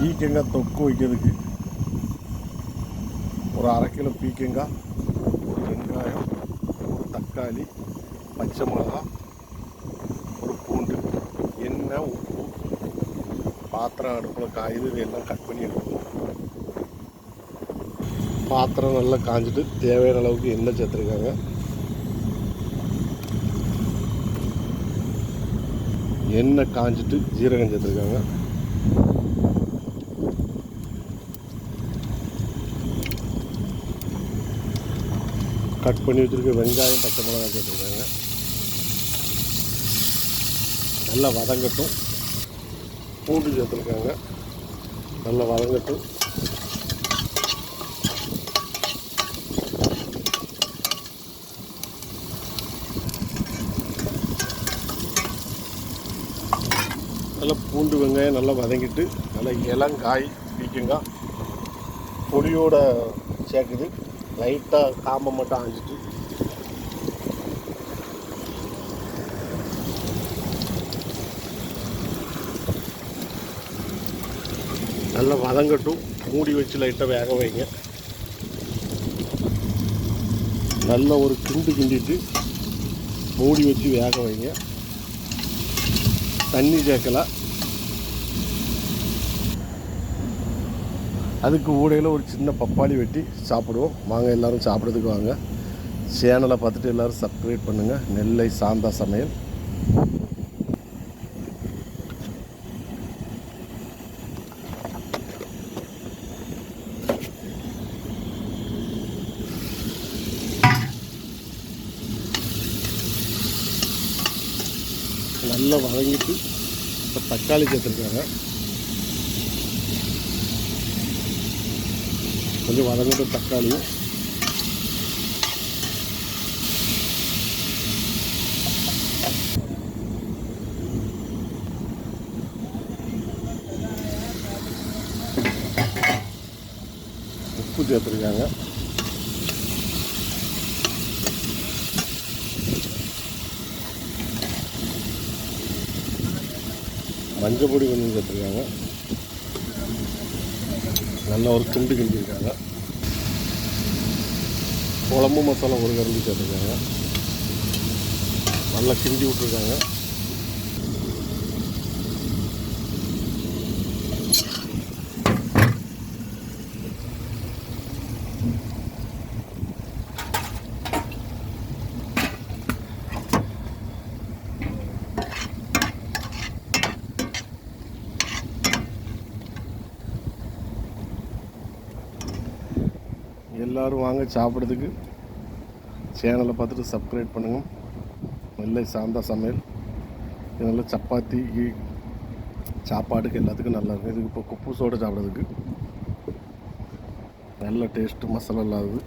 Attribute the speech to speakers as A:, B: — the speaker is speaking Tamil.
A: பீக்கங்காய் தொக்கு வைக்கிறதுக்கு. ஒரு அரை கிலோ பீக்கங்காய் ஒரு வெங்காயம் ஒரு தக்காளி பச்சை மிளகா ஒரு பூண்டு எண்ணெய் உப்பு பாத்திரம் அடுப்பில் காயுது இதெல்லாம் கட் பண்ணி எடுக்கணும் பாத்திரம் நல்லா காஞ்சிட்டு தேவையான அளவுக்கு எண்ணெய் சேர்த்துருக்காங்க. எண்ணெய் காஞ்சிட்டு ஜீரகம் சேர்த்துருக்காங்க. கட் பண்ணி வச்சுருக்க வெங்காயம் பச்சை மிளகாய் சேர்த்துருக்காங்க நல்லா வதங்கட்டும். பூண்டு சேர்த்துருக்காங்க. நல்லா வதங்கட்டும். நல்லா பூண்டு வெங்காயம் நல்லா வதங்கிட்டு நல்லா இளங்காய் பீக்கங்காய் பொடியோட சேர்க்குது. லைட்டாக காம்பை மட்டும் ஆஞ்சிட்டு நல்லா வதங்கட்டும். மூடி வச்சு லைட்டாக வேக வைங்க. நல்ல ஒரு கிண்டு கிண்டிட்டு மூடி வச்சு வேக வைங்க. தண்ணி சேர்க்கல அதுக்கு ஊடையில் ஒரு சின்ன பப்பாளி வெட்டி சாப்பிடுவோம். வாங்க எல்லாரும் சாப்பிட்றதுக்கு வாங்க. சேனலை பார்த்துட்டு எல்லோரும் சப்ஸ்கிரைப் பண்ணுங்கள் நெல்லை சாந்தா சமையல். நல்லா வதங்கிட்டு இப்போ தக்காளி சேர்த்துருக்காங்க. கொஞ்சம் வதங்கிட்டு தக்காளியும் உப்பு சேர்த்துருக்காங்க மஞ்சள் பொடி கொஞ்சம் சேர்த்துருக்காங்க நல்ல ஒரு கிண்டு கிஞ்சிருக்காங்க குழம்பு மசாலா ஒரு கரண்டி சேர்த்துருக்காங்க. நல்லா கிண்டி விட்ருக்காங்க எல்லோரும் வாங்க சாப்பிட்றதுக்கு. சேனலை பார்த்துட்டு சப்ஸ்கிரைப் பண்ணுங்கள் நெல்லை சாந்தா சமையல். இது நல்ல சப்பாத்தி கீ சாப்பாடுக்கு எல்லாத்துக்கும் நல்லா இருக்கும். இதுக்கு இப்போ குப்பூசோடு சாப்பிட்றதுக்கு. நல்ல டேஸ்ட்டு மசாலா இல்லாதது.